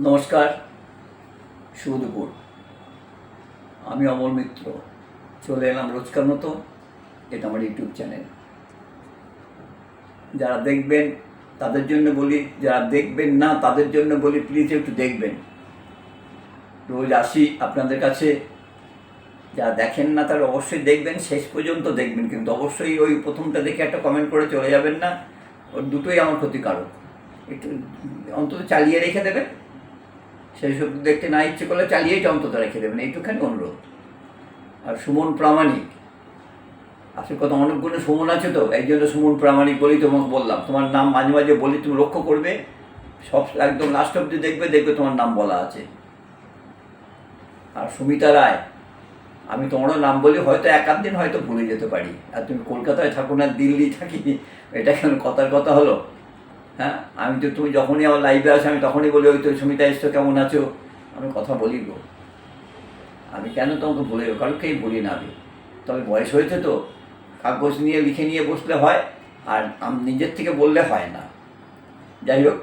নমস্কার, শুভ দুপুর। আমি অমল মিত্র। চলে এলাম রোজকার মতো, এটা আমার ইউটিউব চ্যানেল। যারা দেখবেন, তাদের জন্য বলি, যারা দেখবেন না, তাদের জন্য বলি প্লিজ একটু দেখবেন। রোজ আসি আপনাদের কাছে। যারা দেখেন না, তারা অবশ্যই দেখবেন, শেষ পর্যন্ত দেখবেন। কিন্তু অবশ্যই ওই প্রথমটা দেখে একটা কমেন্ট করে চলে যাবেন না। ওর দুটোই আমার ক্ষতিকারক। একটু অন্তত চালিয়ে রেখে দেবেন। সেই সব দেখতে না ইচ্ছে করলে চালিয়েই অন্তত রেখে দেবেন, এইটুখানি অনুরোধ। আর সুমন প্রামাণিক। আসল কথা অনেকগুলো সুমন আছে তো, এই জন্য সুমন প্রামাণিক বলেই তোমাকে বললাম। তোমার নাম মাঝে মাঝে বলি, তুমি লক্ষ্য করবে, সব একদম লাস্ট অব্দি দেখবে দেখবে তোমার নাম বলা আছে। আর সুমিতা রায়, আমি তোমারও নাম বলি, হয়তো এক আধ দিন হয়তো ভুলে যেতে পারি। আর তুমি কলকাতায় থাকো না, দিল্লি থাকি, এটা কেন কথার কথা হলো? হ্যাঁ? আমি তো তুমি যখনই আমার লাইভে আসো, আমি তখনই বলি, ওই তো সুমিতা এসছো, কেমন আছো? আমি কথা বলি গো। আমি কেন তোমাকে ভুলে যাব? কারণ কেই বলি না আমি। তবে বয়স হয়েছে তো। কাগজ নিয়ে লিখে নিয়ে বসলে হয়, আর আম- নিজের থেকে বললে হয় না। যাই হোক,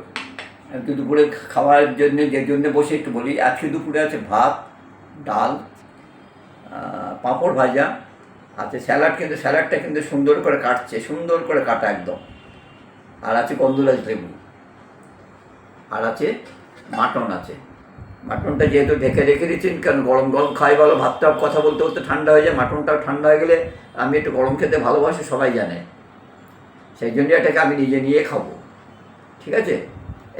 একটু দুপুরে খাওয়ার জন্য, যে জন্য বসে একটু বলি। আজকে দুপুরে আছে ভাত, ডাল পাঁপড় ভাজা। আছে স্যালাড কিন্তু, স্যালাডটা কিন্তু সুন্দর করে কাটছে, সুন্দর করে কাটা একদম। আর আছে কন্দুলাজ লেবু আর আছে মাটন আছে। মাটনটা যেহেতু ঢেকে রেখে দিচ্ছেন কারণ গরম গরম খাই ভালো, ভাতটাও কথা বলতে বলতে ঠান্ডা হয়ে যায়, মাটনটাও ঠান্ডা হয়ে গেলে আমি একটু গরম খেতে ভালোবাসি, সবাই জানে। সেই জন্য এটাকে আমি নিজে নিয়ে খাব। ঠিক আছে?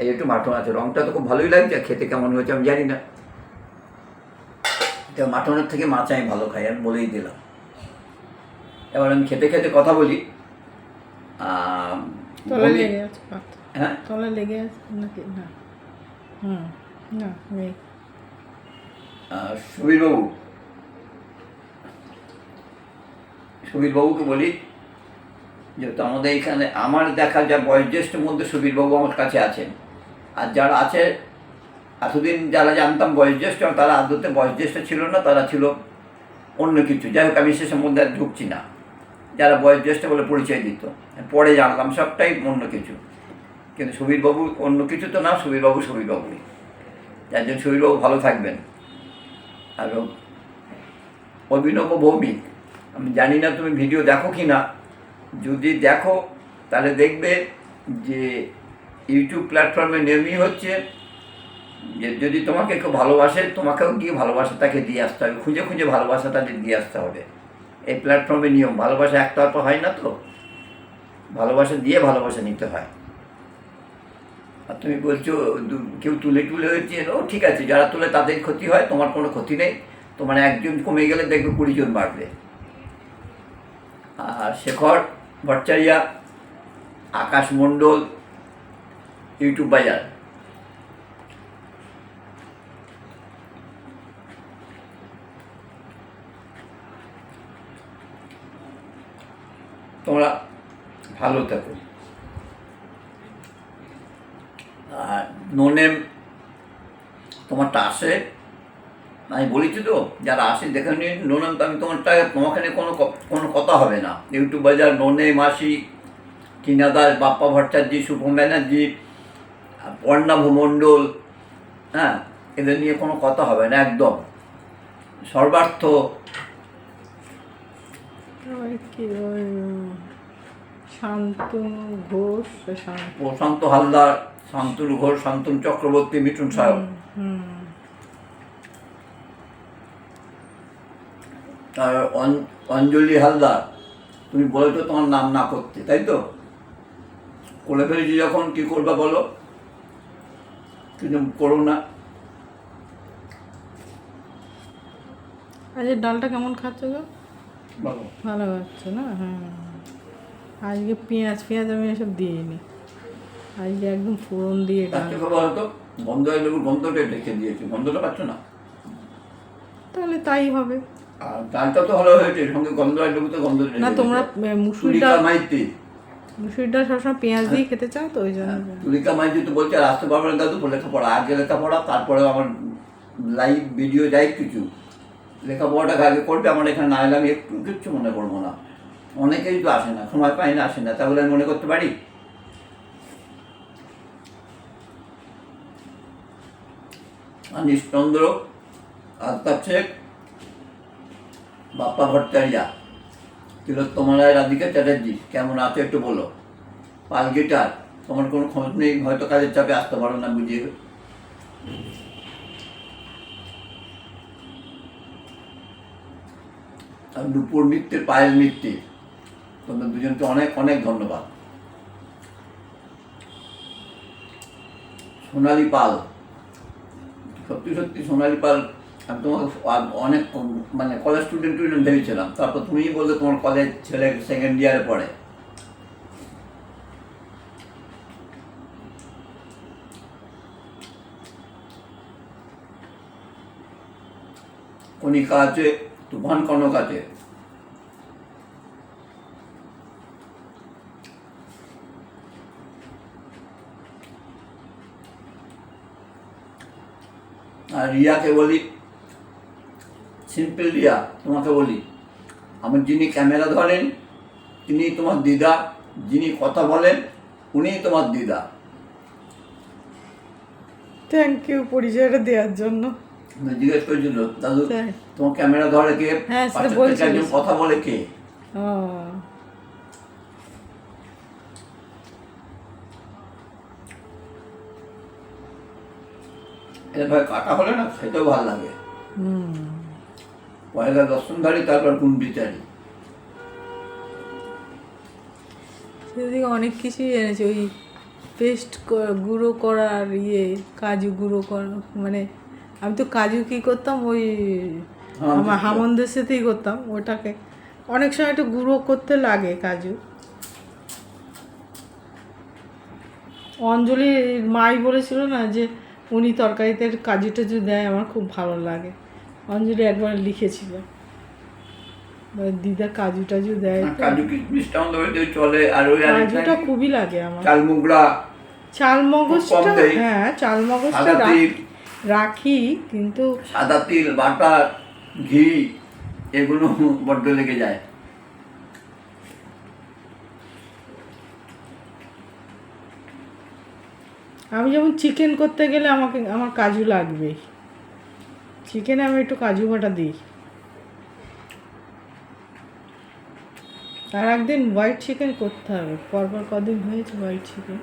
এই একটু মাটন আছে, রংটা তো খুব ভালোই লাগছে, খেতে কেমন হয়েছে আমি জানি না। তো মাটনের থেকে মাছ আমি ভালো খাই, আমি বলেই দিলাম। এবার আমি খেতে খেতে কথা বলি। লেগে আছে হ্যাঁ লেগে আছে নাকি না হুম না নেই সুবীরবাবু সুবীরবাবুকে বলি যেহেতু আমাদের এখানে আমার দেখা যা বয়োজ্যেষ্ঠের মধ্যে সুবীরবাবু আমার কাছে আছেন আর যারা আছে এতদিন যারা জানতাম বয়োজ্যেষ্ঠ তারা আদতে বয়োজ্যেষ্ঠ ছিল না তারা ছিল অন্য কিছু যাই হোক আমি সে সম্বন্ধে আর ঢুকছি না যারা বয়োজ্যেষ্ঠ বলে পরিচয় দিত। পরে জানলাম সবটাই অন্য কিছু। কিন্তু সুবীরবাবু অন্য কিছু তো না, সুবীরবাবু সুবীরবাবুই। যার জন্য সুবীরবাবু ভালো থাকবেন। এবং অভিনব ভৌমিক। আমি জানি না তুমি ভিডিও দেখো কি না। যদি দেখো, তাহলে দেখবে যে ইউটিউব প্ল্যাটফর্মে নিয়মই হচ্ছে। যে যদি তোমাকে কেউ ভালোবাসে, তোমাকেও গিয়ে ভালোবাসা তাকে দিয়ে আসতে হবে। খুঁজে খুঁজে ভালোবাসা তাকে দিয়ে আসতে হবে। এই প্ল্যাটফর্মে নিয়ম, ভালোবাসা একতরফা হয় না তো? ভালোবাসা দিয়ে ভালোবাসা নিতে হয়। আর তুমি বলছো কেউ তুলে হচ্ছে ও ঠিক আছে, যারা তুলে তাদের ক্ষতি হয়, তোমার কোনো ক্ষতি নেই। তোমার একজন কমে গেলে দেখবে কুড়ি জন বাড়বে। আর শেখর ভট্টাচার্যা, আকাশ মণ্ডল, ইউটিউব বাজার। তোমরা ভালো থাকো। আর নোনেম তোমারটা আসে? আমি বলেছি তো যারা আসে, দেখে নিন নোনেম তো আমি তোমারটা, তোমাকে নিয়ে কোনো কোনো কথা হবে না। ইউটিউব বাজার নোনে মাসি টিনা দাস, বাপ্পা ভট্টাচার্য, শুভম ব্যানার্জি অর্ণাভ মণ্ডল হ্যাঁ এদের নিয়ে কোনো কথা হবে না, একদম। সর্বার্থ শান্তনু ঘোষ শান্ত প্রশান্ত হালদার শান্তনু ঘোষ শান্তনু চক্রবর্তী মিঠুন সাহেব অঞ্জলি হালদার তুমি বলেছ তোমার নাম না করতে তাই তো? করে ফেলেছি যখন কি করবে বলো? কিন্তু করো না। আজকে ডালটা কেমন খাচ্ছ গো? ভালো খাচ্ছে না? হ্যাঁ আজকে পেঁয়াজ পেঁয়াজ আমি এসব দিইনি। আজকে একদম ফোড়ন দিয়ে তো গন্ধ লেবুর গন্ধটা রেখে দিয়েছি। গন্ধটা পাচ্ছ না? তাহলে তাই হবে। আর ডালটা তো ভালো হয়েছে সঙ্গে গন্ধ লেবু তো গন্ধ না তোমরা এ, মুসুর তুলিকা ডাল মাইতি। মুসুর ডাল সবসময় পেঁয়াজ দিয়ে খেতে চাও তো ওই জন্য তুলিকা মাইতি তো বলছে আসতে পারবে না দাদু লেখাপড়া আগে লেখাপড়া তারপরে আমার লাইভ ভিডিও যাই কিছু। লেখাপড়াটাকে আগে করবে, আমার এখানে না এলে আমি একটু কিচ্ছু মনে করব না। অনেকেই তো আসে না, সময় পায় না, আসে না, তাহলে আমি মনে করতে পারি? আনিস চন্দ্র শেখ, বাপ্পা ভট্টাচার্যা তিলোত্তমা রায় রাধিকা চ্যাটার্জি, কেমন আছো একটু বলো? পাল গিটার, তোমার কোনো খোঁজ নেই? হয়তো কাজের চাপে আসতে পারো না, বুঝিয়ে আর দুপুর মিত্রের পায়েল মিত্রে। তোমাদের দুজনকে অনেক অনেক ধন্যবাদ। সোনালি পাল। সত্যি সত্যি সোনালি পাল, আমি তোমাকে অনেক মানে কলেজ স্টুডেন্ট টুডেন্ট ভেবেছিলাম। তারপর তুমিই বললে তোমার কলেজ ছেলে সেকেন্ড ইয়ারে পড়ে। কণিকা আছে তুফান কনক আছে। আর রিয়াকে বলি সিম্পল রিয়া, তোমাকে বলি আমার যিনি ক্যামেরা ধরেন, তিনি তোমার দিদা, যিনি কথা বলেন উনিই তোমার দিদা। থ্যাংক ইউ পরিচয়টা দেওয়ার জন্য। জিজ্ঞেস করেছিল দাদু তোমার ক্যামেরা ধরে কে? হ্যাঁ, কথা বলে কে? এভাবে কাটা হলে না খেতেও ভালো লাগে। পয়লা তারপর গুণ বিচারী সেদিকে অনেক কিছুই এনেছে ওই পেস্ট গুঁড়ো করার ইয়ে কাজু গুঁড়ো করা মানে আমি তো কাজু কি করতাম? ওই আমার হামন্দের সাথেই করতাম ওটাকে। অনেক সময় একটু গুঁড়ো করতে লাগে কাজু। অঞ্জলির মাই বলেছিল না যে উনি তরকারিতে কাজু টাজু দেয় আমার খুব ভালো লাগে। অঞ্জলি একবার লিখেছিল। দিদা কাজু টাজু দেয় কাজু কিশমিশটা আমাদের চলে আর ওই কাজুটা খুবই লাগে আমার। চাল মুগড়া চাল মগজটা হ্যাঁ চাল মগজটা সাদা রাখ- কিন্তু সাদা তিল বাটার ঘি এগুলো বড্ড লেগে যায়। আমি যেমন চিকেন করতে গেলে আমাকে আমার কাজু লাগবে। চিকেনে আমি একটু কাজু বাটা দিই। আর একদিন হোয়াইট চিকেন করতে হবে। পরপর কদিন হয়েছে হোয়াইট চিকেন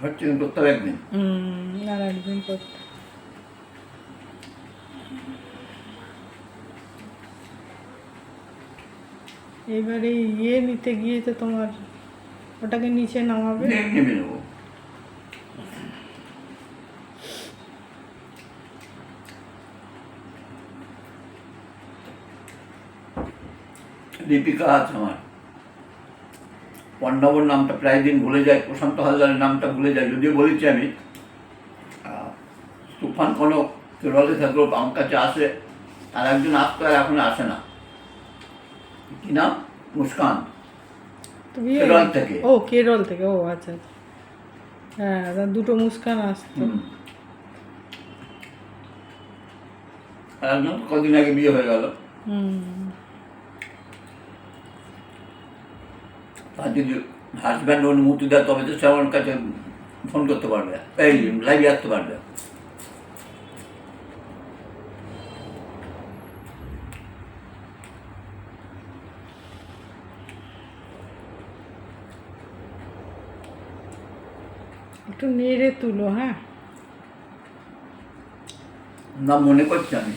হচ্ছে করতে হবে একদিন আর একদিন করতে এবারে ইয়ে নিতে গিয়ে তো তোমার ওটাকে নিচে নামাবে? নে- নেমে নেব দীপিকা আছে আমার। পণ্ডবর নামটা প্রায় দিন ভুলে যায় প্রশান্ত হালদারের নামটা ভুলে যায় যদিও বলেছি আমি। তুফান কোনো কেরলে থাকলেও আমার কাছে আসে আর একজন আসতো আর এখন আসে না। কি নাম? মুস্কান। কেরল থেকে। ও কেরল থেকে ও আচ্ছা আচ্ছা। হ্যাঁ দুটো মুস্কান আসতো। আর কদিন আগে বিয়ে হয়ে গেল। হুম। আর যদি হাজব্যান্ড অনুমতি দেয় তবে তো সে আমার কাছে ফোন করতে পারবে। এই লাইভে আসতে পারবে। একটু নেড়ে তুলো হ্যাঁ। নাম মনে করছি আমি।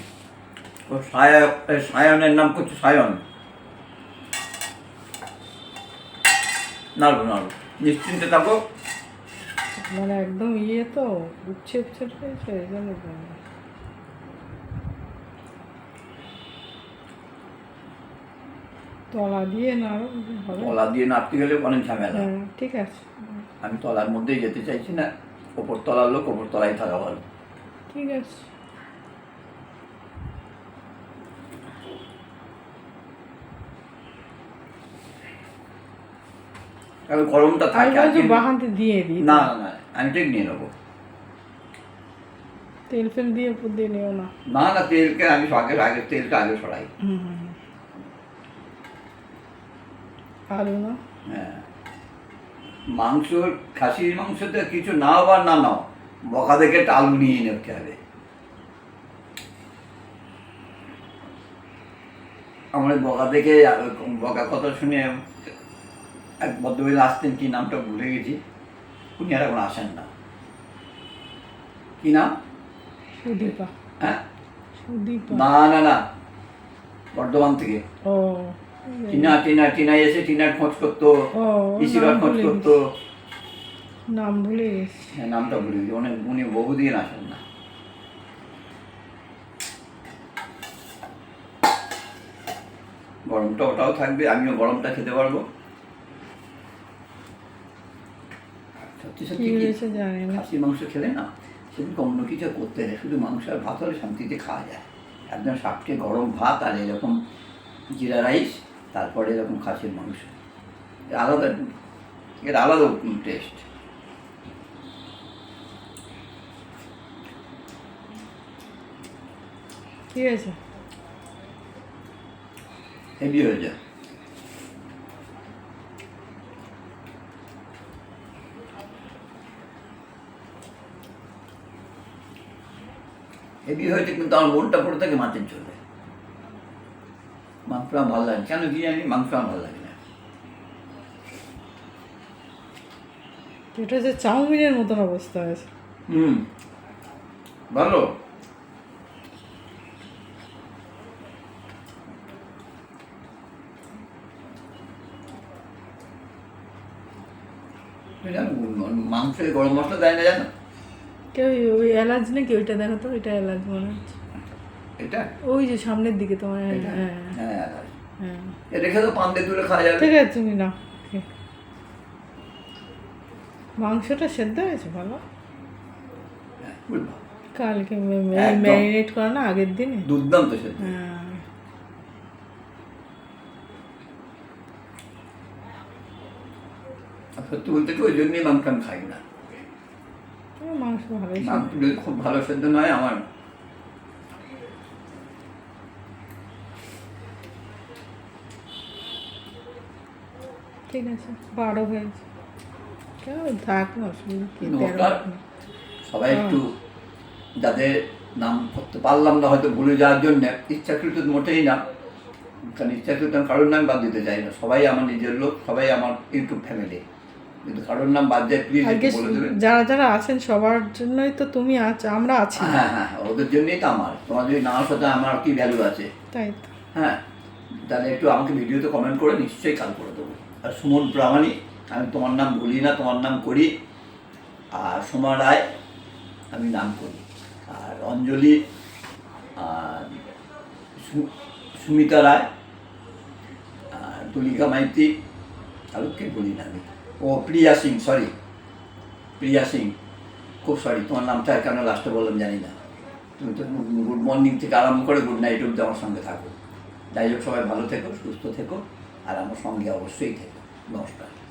ও সায়া সায়নের নাম করছে সায়ন। নাড়বো নাড়বো। নিশ্চিন্তে থাকো। মানে একদম ইয়ে তো উচ্ছে উচ্ছে হয়েছে এই জন্য তলা দিয়ে নাড়ো তলা দিয়ে নাড়তে গেলে অনেক ঝামেলা। হ্যাঁ ঠিক আছে। আমি তলার মধ্যেই যেতে চাইছি না। ওপর তলার লোক ওপর তলায় থাকা ভালো। ঠিক আছে। কারণ গরমটা আমি থাকে কি- বাহান্তে দিয়ে দিই। না না না আমি ঠিক নিয়ে নেব। তেল ফেল দিয়ে উপর দিয়ে নিও না। না না তেলকে আমি আগে আগে তেলটা আগে সরাই। আলু না হ্যাঁ। মাংস খাসির মাংসতে কিছু নাও বা না নাও বকা দেখে একটা আলু নিয়ে নিতে হবে। আমার বকা দেখে বকা কথা শুনে এক ভদ্রমহিলা আসতেন কি নামটা ভুলে গেছি। উনি আর এখন আসেন না। কি নাম? সুদীপা। হ্যাঁ? সুদীপা। না না না। বর্ধমান থেকে। ও। টিনা টিনা টিনা এসে টিনার খোঁজ করতো নাম খোঁজ করতো। নাম ভুলে গেছি। হ্যাঁ নামটা ভুলে গেছি। অনেক উনি বহুদিন আসেন না। গরমটা ওটাও থাকবে আমিও গরমটা খেতে পারব। সত্যি জানি না খাসির মাংস খেলে না সেদিন অন্য কিছু করতে নেই শুধু মাংস আর ভাত হলে শান্তিতে খাওয়া যায় একদম সাপটে গরম ভাত আর এরকম জিরা রাইস তারপরে এরকম খাসির মাংস আলাদা এর আলাদা টেস্ট কি হয়েছে হেভি হয়ে যায় হেভি হয়েছে কিন্তু আমার মনটা পড়ে থাকে মাছের চলে মাংস আমার ভালো লাগে কেন কি জানি মাংস আমার ভালো লাগে না। এটা হচ্ছে চাউমিনের মতন অবস্থা আছে হুম। ভালো। মাংসে গরম মশলা দেয় না জানো? কেউ ওই এলাচ নাকি ওইটা দেখো তো ওইটা এলাচ মনে হচ্ছে। এটা? ওই যে সামনের দিকে তোমার হ্যাঁ। হ্যাঁ হ্যাঁ হ্যাঁ। এ রেখে তো পান দিয়ে তুলে খাওয়া যাবে। ঠিক আছে তুমি না মাংসটা সেদ্ধ হয়েছে ভালো? হ্যাঁ, কালকে ম্যারিনেট করা না আগের দিনে? দুর্দান্ত সেদ্ধ। হ্যাঁ। সত্যি বলতে কি ওই জন্যই মাংস খাই না? মাংস। মাংস খুব ভালো সেদ্ধ নয় আমার। ঠিক আছে বারো হয়েছে। কেন থাক অসুবিধা সবাই একটু যাদের নাম করতে পারলাম না হয়তো ভুলে যাওয়ার জন্য ইচ্ছাকৃত মোটেই না। কারণ ইচ্ছাকৃত আমি কারোর নাম বাদ দিতে চাই না। সবাই আমার নিজের লোক সবাই আমার ইউটিউব ফ্যামিলি কিন্তু কারোর নাম বাদ যায় প্লিজ বলে দেবেন। যারা যারা আছেন সবার জন্যই তো তুমি আছো আমরা আছি। হ্যাঁ হ্যাঁ হ্যাঁ, ওদের জন্যই তো আমার। তোমার যদি না সাথে আমার কি ভ্যালু আছে? তাই তো। হ্যাঁ তাহলে একটু আমাকে ভিডিওতে কমেন্ট করে নিশ্চয়ই কাল করে দেবো। আর সুমন প্রামাণিক আমি তোমার নাম বলি না তোমার নাম করি। আর সোমা রায় আমি নাম করি। আর অঞ্জলি আর সুমিতা রায় আর তুলিকা মাইতি আর কে বলি না আমি। ও প্রিয়া সিং সরি প্রিয়া সিং। খুব সরি তোমার নামটা কেন লাস্টে বললাম জানি না। তুমি তো গুড মর্নিং থেকে আরম্ভ করে গুড নাইট অব্দি আমার সঙ্গে থাকো। যাই হোক, সবাই ভালো থেকো, সুস্থ থেকো, আর আমার সঙ্গে অবশ্যই থেকো। নমস্কার।